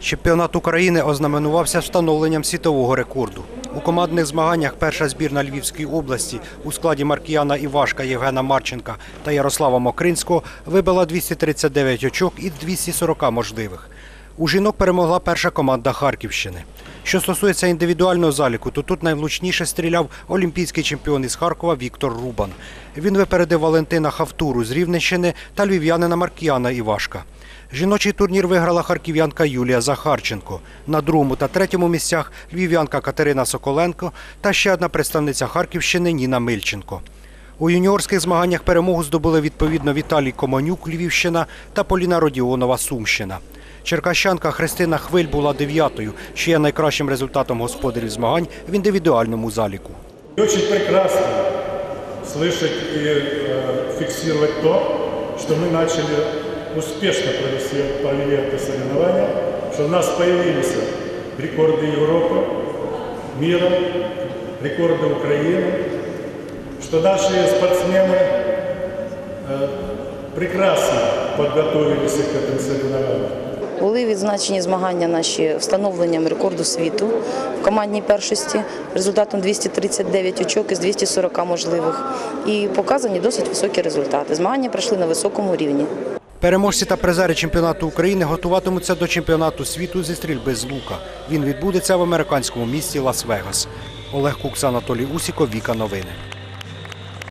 Чемпіонат України ознаменувався встановленням світового рекорду. У командних змаганнях перша збірна Львівської області у складі Маркіяна Івашка, Євгена Марченка та Ярослава Мокринського вибила 239 очок і 240 можливих. У жінок перемогла перша команда Харківщини. Що стосується індивідуального заліку, то тут найвлучніше стріляв олімпійський чемпіон із Харкова Віктор Рубан. Він випередив Валентина Хавтуру з Рівненщини та львів'янина Маркіяна Івашка. Жіночий турнір виграла харків'янка Юлія Захарченко. На другому та третьому місцях львів'янка Катерина Соколенко та ще одна представниця Харківщини Ніна Мильченко. У юніорських змаганнях перемогу здобули відповідно Віталій Команюк, Львівщина та Поліна Родіонова, Сумщина. Черкащанка Христина Хвиль була дев'ятою, що є найкращим результатом господарів змагань в індивідуальному заліку. И очень прекрасно слышать и э, фиксировать то, что мы начали успешно провести, провели это соревнование, что у нас появились рекорды Европы, мира, рекорды Украины, что наши спортсмены э, прекрасно подготовились к этим соревнованиям. Були відзначені змагання наші встановленням рекорду світу в командній першості результатом 239 очок із 240 можливих. І показані досить високі результати. Змагання пройшли на високому рівні. Переможці та призери чемпіонату України готуватимуться до чемпіонату світу зі стрільби з лука. Він відбудеться в американському місті Лас-Вегас. Олег Кукс, Анатолій Усіков, Віка Новини.